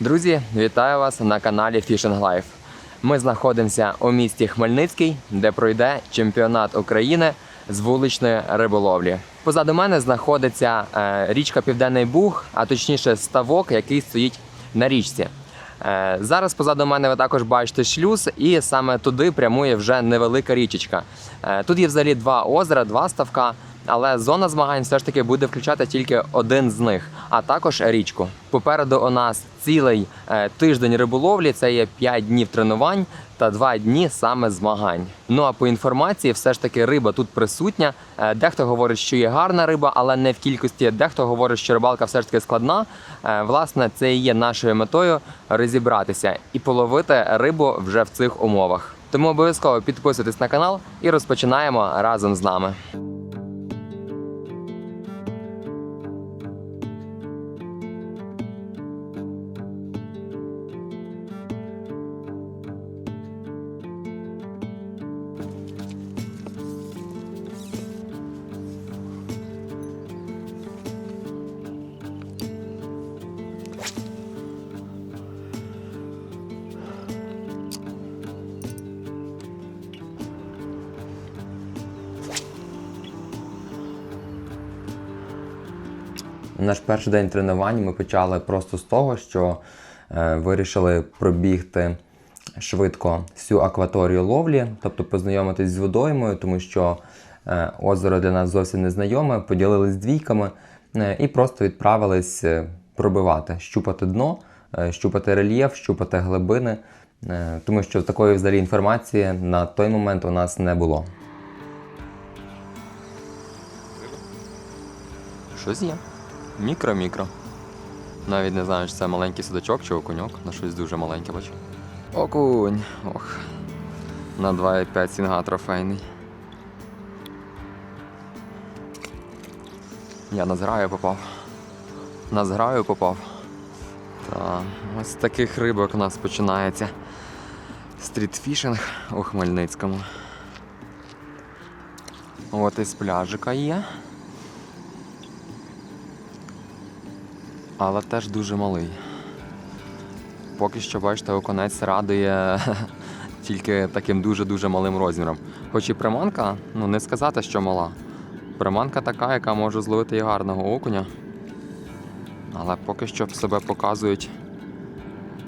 Друзі, вітаю вас на каналі Fishing Life. Ми знаходимося у місті Хмельницький, де пройде чемпіонат України з вуличної риболовлі. Позаду мене знаходиться е, річка Південний Буг, а точніше ставок, який стоїть на річці. Е, Зараз позаду мене ви також бачите шлюз, і саме туди прямує вже невелика річечка. Е, Тут є взагалі два озера, два ставка, але зона змагань все ж таки буде включати тільки один з них, а також річку. Попереду у нас цілий е, тиждень риболовлі, це є 5 днів тренувань та 2 дні саме змагань. Ну а по інформації, все ж таки риба тут присутня. Е, Дехто говорить, що є гарна риба, але не в кількості. Дехто говорить, що рибалка все ж таки складна. Е, Власне, це і є нашою метою розібратися і половити рибу вже в цих умовах. Тому обов'язково підписуйтесь на канал і розпочинаємо разом з нами. Наш перший день тренувань ми почали просто з того, що е, вирішили пробігти швидко всю акваторію ловлі, тобто познайомитись з водоймою, тому що е, озеро для нас зовсім не знайоме, поділились двійками е, і просто відправились пробивати, щупати дно, щупати рельєф, щупати глибини, тому що такої взагалі інформації на той момент у нас не було. Щось є. Мікро-мікро. Навіть не знаю, чи це маленький судачок чи окуньок, на щось дуже маленьке бачу. Окунь. Ох. На 2,5 сінга трофейний. Я на зграю попав. На зграю попав. Та ось з таких рибок у нас починається стрітфішинг у Хмельницькому. От із пляжика є. Але теж дуже малий. Поки що, бачите, оконець радує тільки таким дуже-дуже малим розміром. Хоч і приманка, ну не сказати, що мала. Приманка така, яка може зловити і гарного окуня. Але поки що себе показують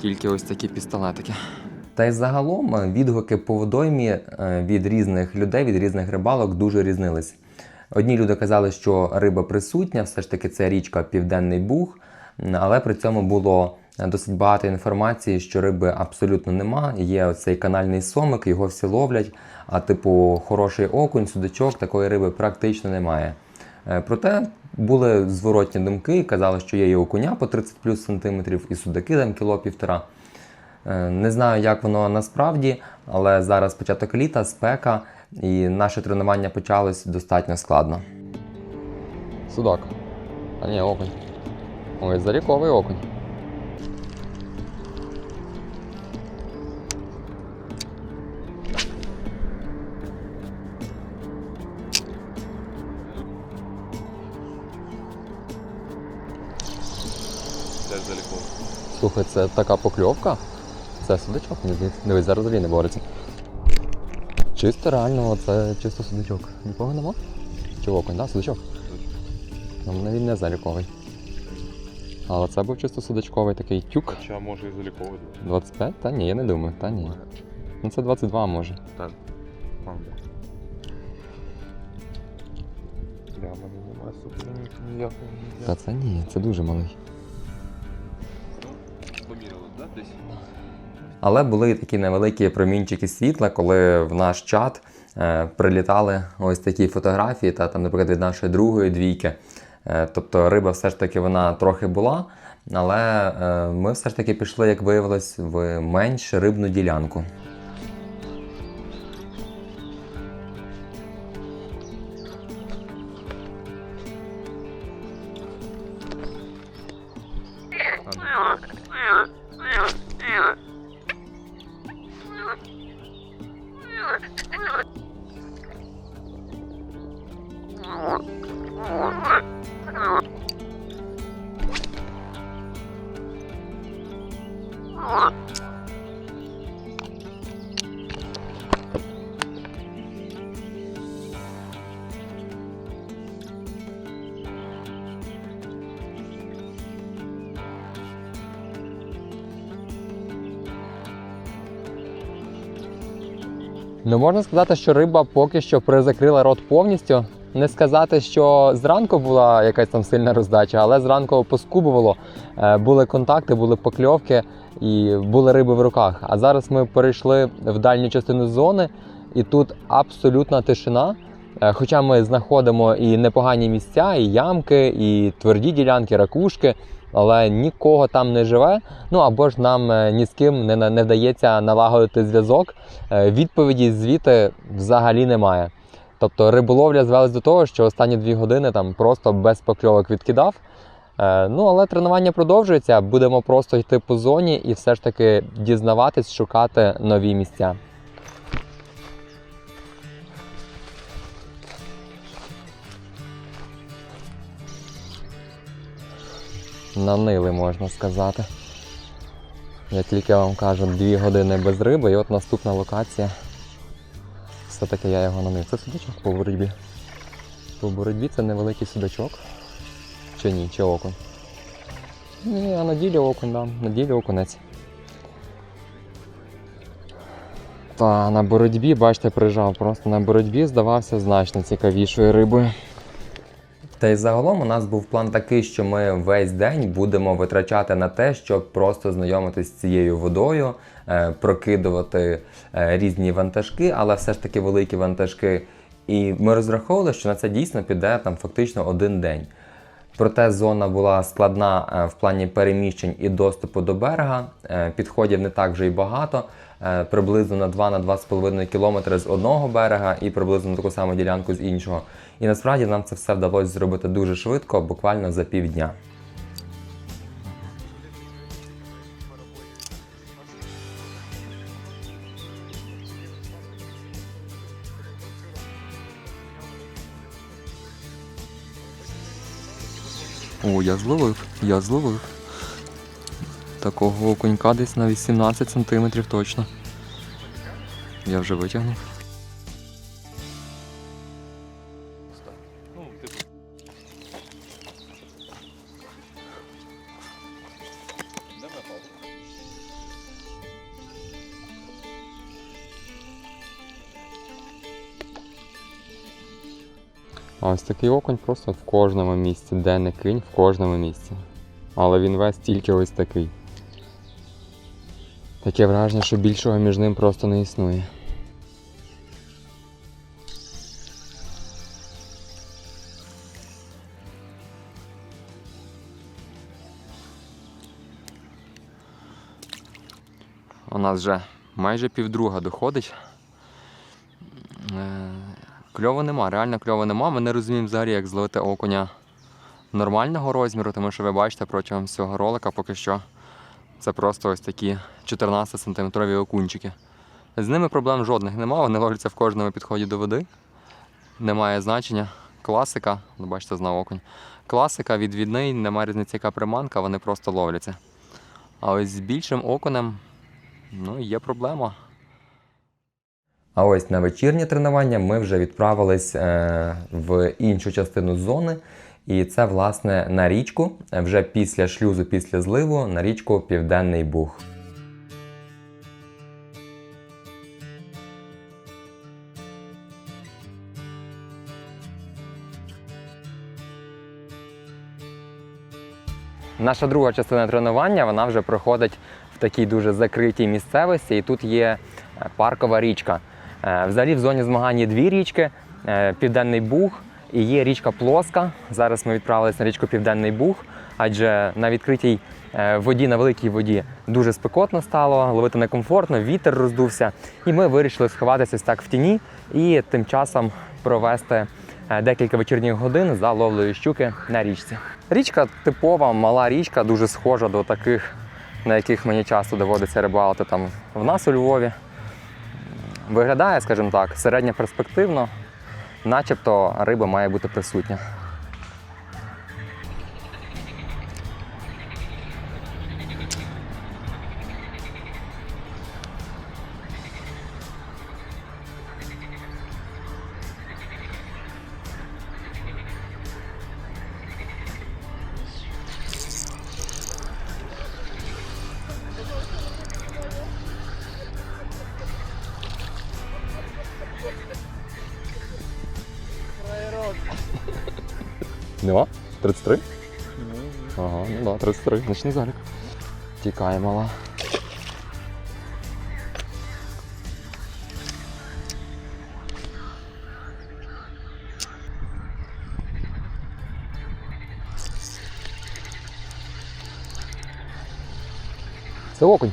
тільки ось такі пістолетики. Та й загалом е, відгуки по водоймі е, від різних людей, від різних рибалок дуже різнились. Одні люди казали, що риба присутня, все ж таки це річка Південний Буг, але при цьому було досить багато інформації, що риби абсолютно нема. Є оцей канальний сомик, його всі ловлять, а типу хороший окунь, судачок, такої риби практично немає. Е, Проте були зворотні думки, казали, що є і окуня по 30 плюс сантиметрів, і судаки там кіло півтора. Е, Не знаю, як воно насправді, але зараз початок літа, спека, і наше тренування почалось достатньо складно. Судак. А ні, окунь. Ой, заріковий окунь. Теж заліков. Слухай, це така покльовка. Це судачок. Дивись, зараз взагалі не бореться. Чисто реально, це чисто судачок. Нікого нема? Чи окунь, да? Судачок? Ну, він не заліковий. Але це був чисто судачковий такий тюк. Хоча може і заліковий. 25? Та ні, я не думаю. Та ні. Ну це 22 може. Так. Прямо немає супер ніякого. Та це ні, це дуже малий. Поміряли, так? Десь? Але були такі невеликі промінчики світла, коли в наш чат е, прилітали ось такі фотографії, та там, наприклад, від нашої другої двійки. Е, тобто риба все ж таки вона трохи була, але е, ми все ж таки пішли, як виявилось, в менш рибну ділянку. Ну, можна сказати, що риба поки що призакрила рот повністю. Не сказати, що зранку була якась там сильна роздача, але зранку поскубувало. Е, Були контакти, були покльовки і були риби в руках. А зараз ми перейшли в дальню частину зони, і тут абсолютна тишина. Е, Хоча ми знаходимо і непогані місця, і ямки, і тверді ділянки, ракушки, але нікого там не живе. Ну або ж нам е, ні з ким не, не вдається налагодити зв'язок. Е, Відповіді звідти взагалі немає. Тобто риболовля звелась до того, що останні дві години там просто без покльовок відкидав. Е, Ну, але тренування продовжується. Будемо просто йти по зоні і все ж таки дізнаватись, шукати нові місця. Нанили, можна сказати. Я тільки вам кажу, дві години без риби, і от наступна локація. Все-таки я його нанив. Це судачок по боротьбі. По боротьбі це невеликий судачок. Чи ні, чи окунь. Ні, а на ділі окунь, да. На ділі окунець. Та на боротьбі, бачите, прижав. Просто на боротьбі здавався значно цікавішою рибою. Та й загалом у нас був план такий, що ми весь день будемо витрачати на те, щоб просто знайомитись з цією водою, е, прокидувати е, різні вантажки, але все ж таки великі вантажки. І ми розраховували, що на це дійсно піде там фактично один день. Проте зона була складна е, в плані переміщень і доступу до берега. Підходів не так вже й багато. Приблизно на 2 на 2,5 кілометри з одного берега і приблизно на таку саму ділянку з іншого. І насправді нам це все вдалося зробити дуже швидко, буквально за півдня. О, я зловив, я зловив. Такого окунька десь на 18 сантиметрів точно. Я вже витягнув. Такий окунь просто в кожному місці, де не кинь, в кожному місці. Але він весь тільки ось такий. Таке враження, що більшого між ним просто не існує. У нас вже майже півдруга доходить. Кльово нема, реально кльово нема. Ми не розуміємо взагалі, як зловити окуня нормального розміру, тому що ви бачите протягом всього ролика поки що це просто ось такі 14 сантиметрові окунчики. З ними проблем жодних немає, вони ловляться в кожному підході до води. Немає значення. Класика, ну бачите, знову окунь. Класика, відвідний, немає різниці, яка приманка, вони просто ловляться. А ось з більшим окунем ну, є проблема. А ось на вечірнє тренування ми вже відправились е, в іншу частину зони. І це, власне, на річку, вже після шлюзу, після зливу, на річку Південний Буг. Наша друга частина тренування вона вже проходить в такій дуже закритій місцевості, і тут є е, паркова річка. Е, Взагалі в зоні змагань дві річки: е, Південний Буг і є річка Плоска. Зараз ми відправилися на річку Південний Буг, адже на відкритій е, воді, на великій воді дуже спекотно стало, ловити некомфортно, вітер роздувся. І ми вирішили сховатися так в тіні і тим часом провести декілька вечірніх годин за ловлею щуки на річці. Річка типова, мала річка, дуже схожа до таких, на яких мені часто доводиться рибалити там в нас у Львові. Виглядає, скажімо так, середньоперспективно, начебто риба має бути присутня. Нема? 33? Ага, ну да, 33. Ночний залік. Тікає мала. Це окунь.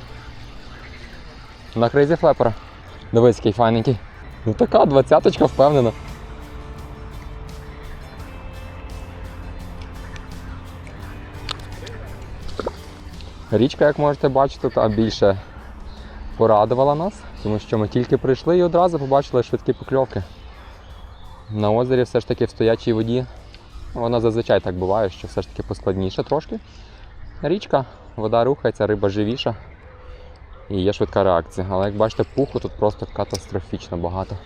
На крейзі флепера. Дивись, який файненький. Ну така двадцяточка впевнена. Річка, як можете бачити, та більше порадувала нас, тому що ми тільки прийшли і одразу побачили швидкі покльовки. На озері все ж таки в стоячій воді. Вона зазвичай так буває, що все ж таки поскладніше трошки. Річка, вода рухається, риба живіша і є швидка реакція. Але як бачите, пуху тут просто катастрофічно багато.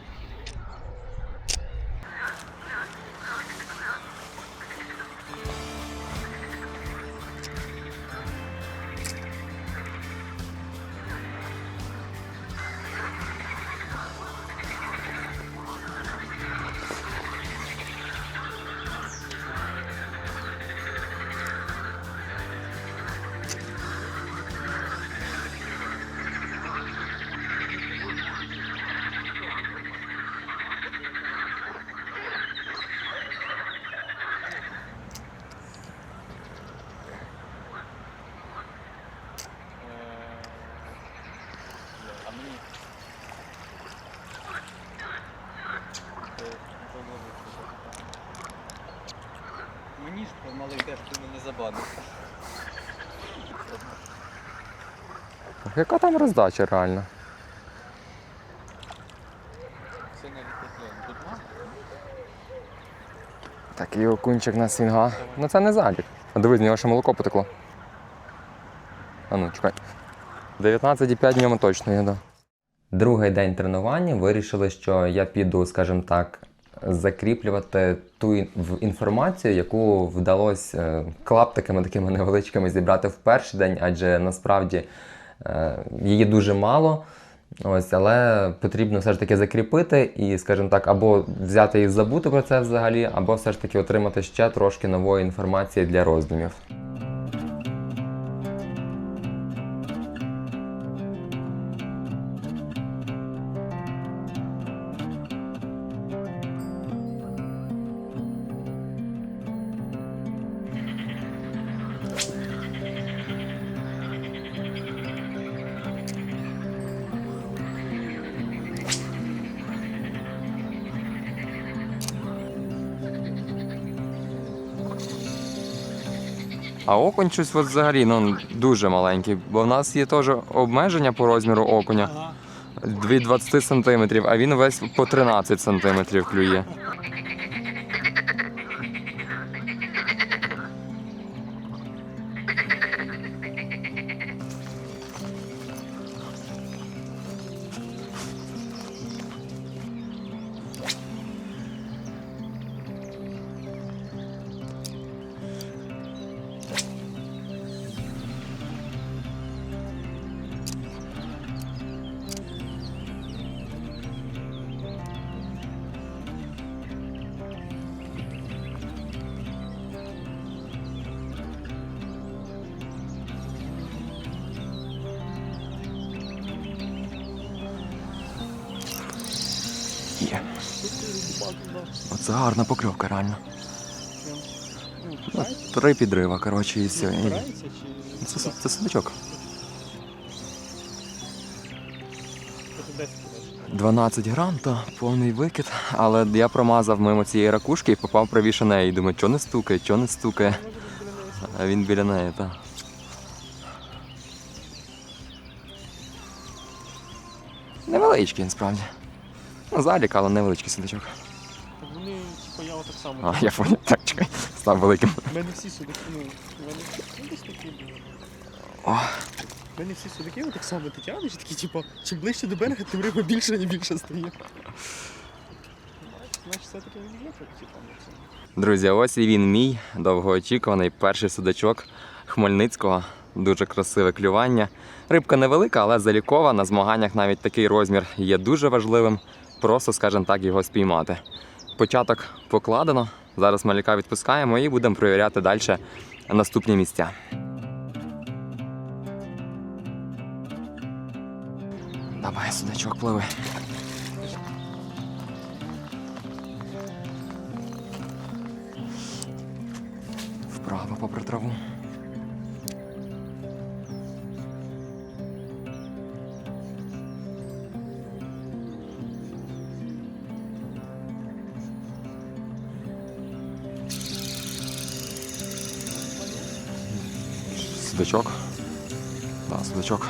Ти. Яка там роздача реально? Це навіть покльон. Тут мало? Такий окунчик на свінга. Ну це не залік. А дивись, з нього ще молоко потекло. А ну, чекай. 19,5 в ньому точно є, да. Другий день тренування вирішили, що я піду, скажімо так, закріплювати ту інформацію, яку вдалося е, клаптиками такими невеличкими зібрати в перший день, адже насправді е, її дуже мало. Ось, але потрібно все ж таки закріпити і, скажімо так, або взяти і забути про це взагалі, або все ж таки отримати ще трошки нової інформації для роздумів. А окунь щось от взагалі ну, дуже маленький, бо в нас є теж обмеження по розміру окуня від 20 см, а він весь по 13 см клює. Оце гарна покльовка, реально. Ну, три підрива, коротше, і все. Це, це, судачок. 12 грам, то повний викид, але я промазав мимо цієї ракушки і попав правіше неї. Думаю, що не стукає, що не стукає. А він біля неї, так. Невеличкий, насправді. Ну, залік, але невеличкий судачок. Так я отак само. А, я понял. Так, чекай, став великим. У мене всі судаки, ну, мене ну, десь такі були. О. У мене всі судаки отак само ти тягнеш, такі, типу, чим ближче до берега, тим риба більше і більше стає. Значить, все-таки не є типу, на цьому. Друзі, ось і він мій довгоочікуваний перший судачок Хмельницького. Дуже красиве клювання. Рибка невелика, але залікова. На змаганнях навіть такий розмір є дуже важливим. Просто, скажімо так, його спіймати. Початок покладено, Зараз маляка відпускаємо і будемо перевіряти далі наступні місця. Давай, судачок, пливи. Вправо попри траву. Судачок. Да, судачок.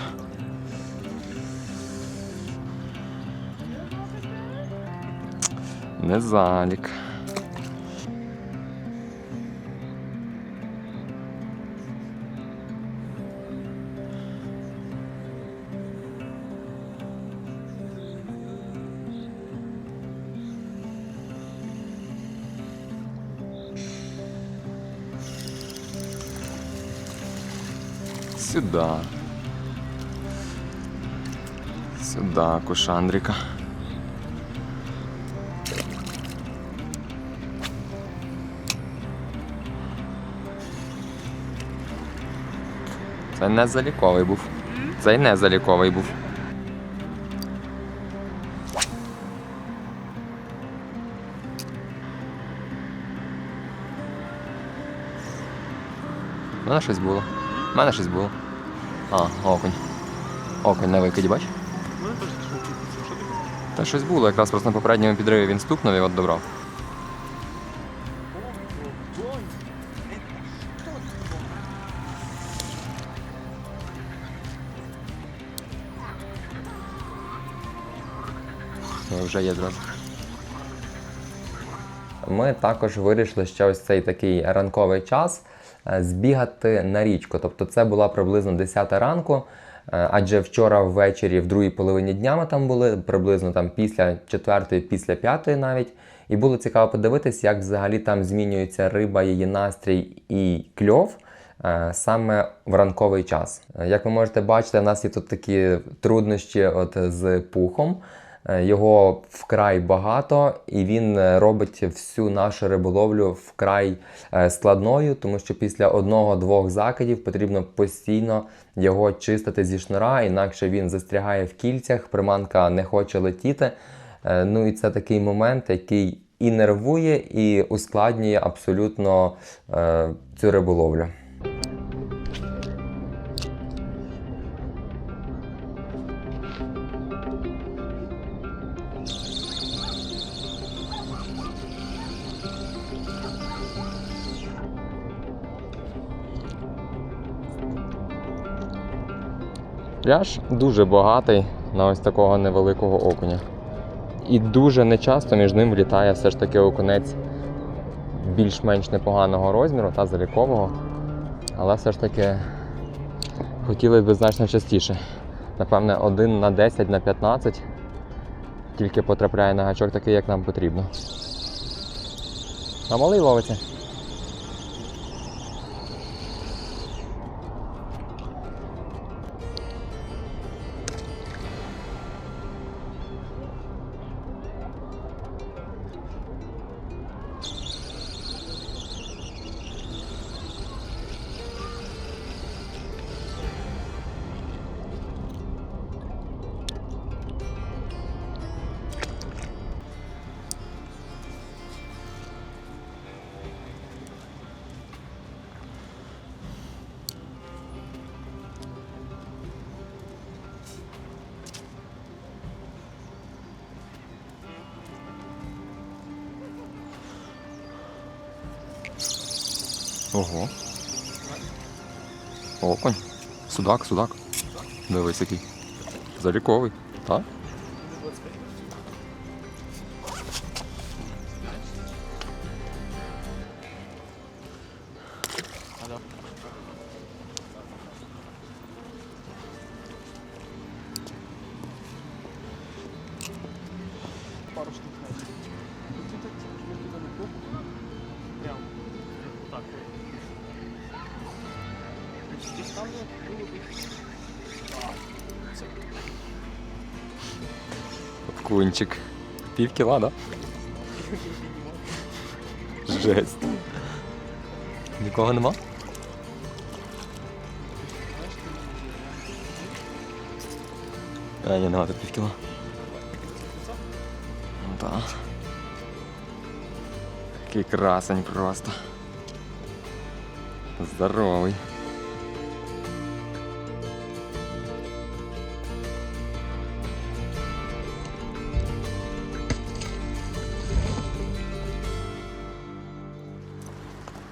Не залік. Сюда. Сюда, кушандрика. Це не заліковий був. Це не заліковий був. Мене щось було. У мене щось було. А, окунь. Окунь на викиді, бач? У мене теж що купиться. Що ти Та щось було, якраз просто на попередньому підриві він стукнув і от добрав. Вже є зразу. Ми також вирішили ще ось цей такий ранковий час збігати на річку. Тобто це була приблизно 10 ранку. е, Адже вчора ввечері, в другій половині дня ми там були, приблизно там після четвертої, після п'ятої навіть. І було цікаво подивитись, як взагалі там змінюється риба, її настрій і кльов е, саме в ранковий час. Е, Як ви можете бачити, в нас є тут такі труднощі от з пухом. Е, Його вкрай багато, і він е, робить всю нашу риболовлю вкрай е, складною, тому що після одного-двох закидів потрібно постійно його чистити зі шнура, інакше він застрягає в кільцях, приманка не хоче летіти. Ну і це такий момент, який і нервує, і ускладнює абсолютно цю риболовлю. Пляж дуже багатий на ось такого невеликого окуня. І дуже нечасто між ним влітає все ж таки окунець більш-менш непоганого розміру та залікового. Але все ж таки хотілося б значно частіше. Напевне, один на 10 на 15 тільки потрапляє на гачок такий, як нам потрібно. А малий ловиться. Ого. Окунь. Судак, судак. Дивись який. Заліковий. Окунчик. Пів кіла, да? Жесть. Нікого нема? А, ні, нема тут півкіла. Ну так. Який красень просто. Здоровий.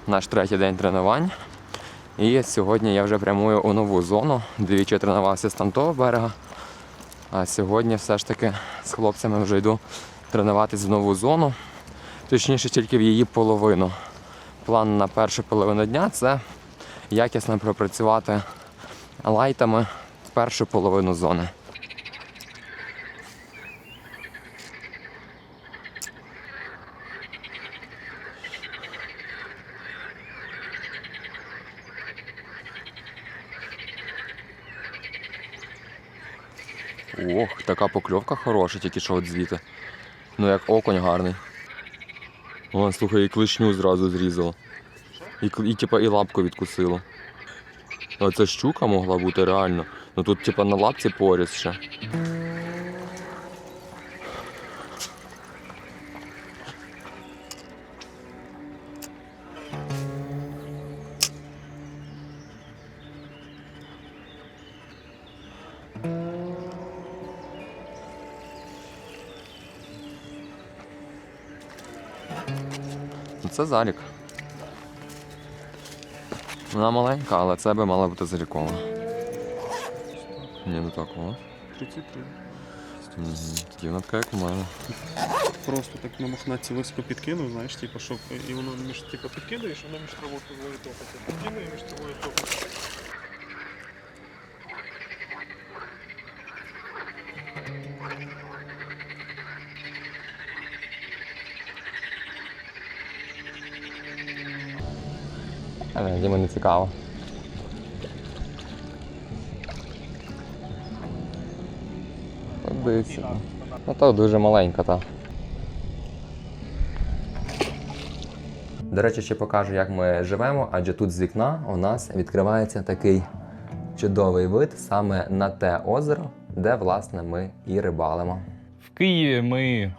Наш третій день тренувань. І сьогодні я вже прямую у нову зону. Двічі тренувався з там того берега. А сьогодні все ж таки з хлопцями вже йду тренуватись в нову зону. Точніше, тільки в її половину. План на першу половину дня це якісно пропрацювати лайтами першу половину зони. Така покльовка хороша, тільки що от звідти. Ну як оконь гарний. О, слухай, і клишню зразу зрізало. І, і, типа, і лапку відкусило. А це щука могла бути реально. Ну тут, типа, на лапці поріз ще. Це залік. Вона маленька, але це би мала бути залікова. Ні, не так, о. 33. Угу. Тоді вона така, як у мене. Просто так на мохнаці високо підкинув, знаєш, типу, щоб і воно між типу, підкидаєш, воно між травою травою топиться. Підкидує між травою топиться. Але Діма не цікаво. Дивіться. Ну то дуже маленька та. До речі, ще покажу, як ми живемо, адже тут з вікна у нас відкривається такий чудовий вид саме на те озеро, де власне ми і рибалимо. В Києві ми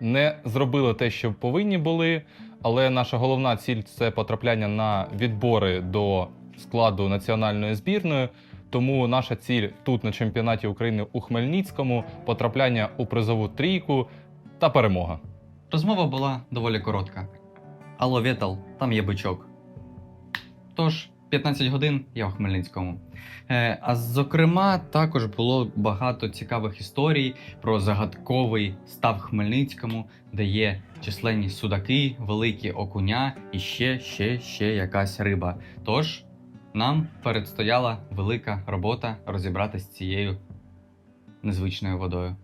не зробили те, що повинні були, але наша головна ціль це потрапляння на відбори до складу національної збірної. Тому наша ціль тут на чемпіонаті України у Хмельницькому потрапляння у призову трійку та перемога. Розмова була доволі коротка. Алло, Вєтал, там є бичок. Тож, 15 годин я в Хмельницькому. Е, а зокрема, також було багато цікавих історій про загадковий став Хмельницькому, де є численні судаки, великі окуня і ще, ще, ще якась риба. Тож нам передстояла велика робота розібратися з цією незвичною водою.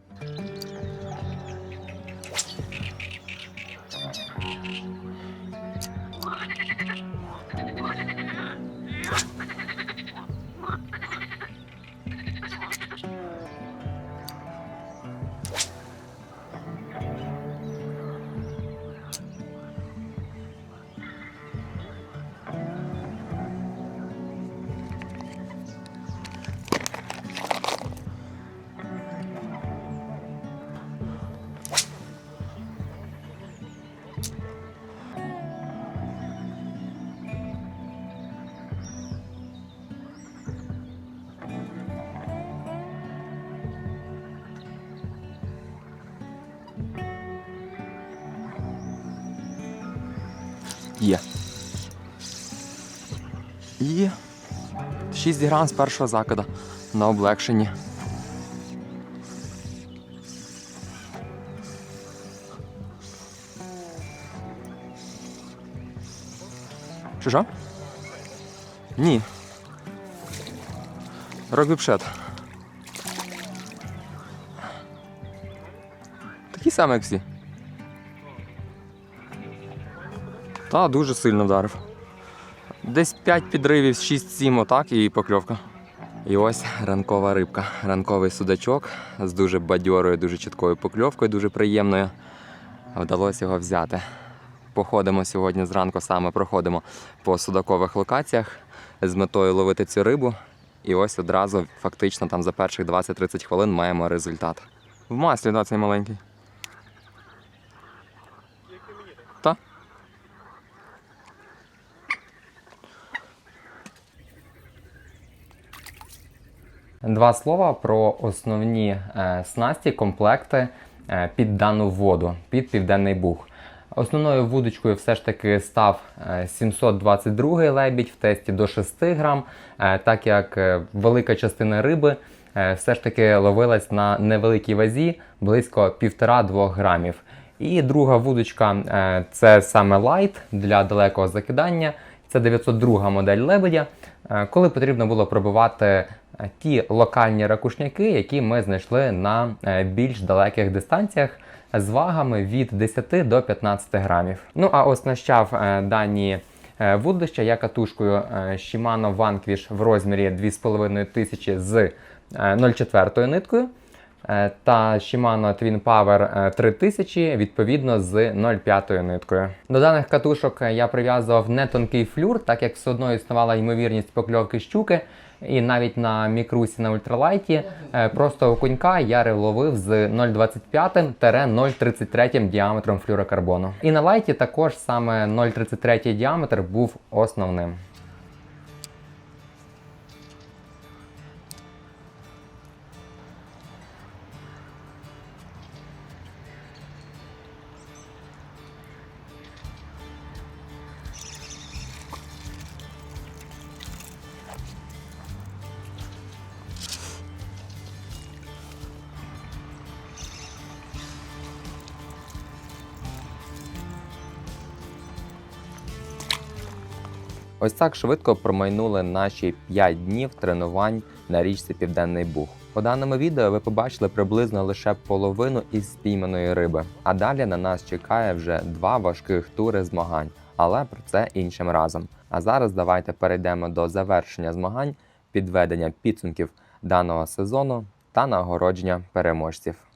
І 6 грам з першого закида на облегшенні. Що що? Ні. Рогвіпшет. Такий самий, як всі. Та дуже сильно вдарив. Десь 5 підривів, 6-7 отак і покльовка. І ось ранкова рибка, ранковий судачок з дуже бадьорою, дуже чіткою покльовкою, дуже приємною. Вдалося його взяти. Походимо сьогодні зранку, саме проходимо по судакових локаціях з метою ловити цю рибу. І ось одразу, фактично, там за перших 20-30 хвилин маємо результат. В маслі, да, цей маленький. Два слова про основні е, снасті, комплекти е, під дану воду, під південний буг. Основною вудочкою все ж таки став е, 722 лебідь в тесті до 6 грам, е, так як е, велика частина риби е, все ж таки ловилась на невеликій вазі близько 1,5-2 грамів. І друга вудочка е, це саме лайт для далекого закидання. Це 902 модель лебедя, е, коли потрібно було пробивати е, ті локальні ракушняки, які ми знайшли на е, більш далеких дистанціях з вагами від 10 до 15 грамів. Ну а оснащав е, дані е, вудища я катушкою е, Shimano Vanquish в розмірі 2500 з е, 0,4 ниткою. Е, Та Shimano Twin Power е, 3000 відповідно з 0,5 ниткою. До даних катушок е, я прив'язував не тонкий флюр, так як все одно існувала ймовірність покльовки щуки. І навіть на мікрусі на ультралайті е, просто окунька я ловив з 0,25-0,33 діаметром флюрокарбону. І на лайті також саме 0,33 діаметр був основним. Ось так швидко промайнули наші 5 днів тренувань на річці Південний Буг. По даному відео ви побачили приблизно лише половину із спійманої риби. А далі на нас чекає вже два важких тури змагань, але про це іншим разом. А зараз давайте перейдемо до завершення змагань, підведення підсумків даного сезону та нагородження переможців.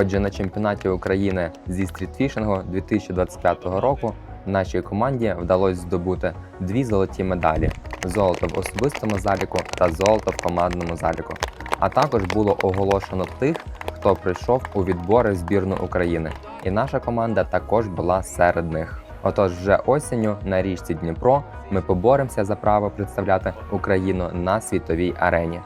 Отже, на чемпіонаті України зі стрітфішингу 2025 року нашій команді вдалося здобути дві золоті медалі: золото в особистому заліку та золото в командному заліку. А також було оголошено тих, хто прийшов у відбори збірну України. І наша команда також була серед них. Отож, вже осінню на річці Дніпро ми поборемося за право представляти Україну на світовій арені.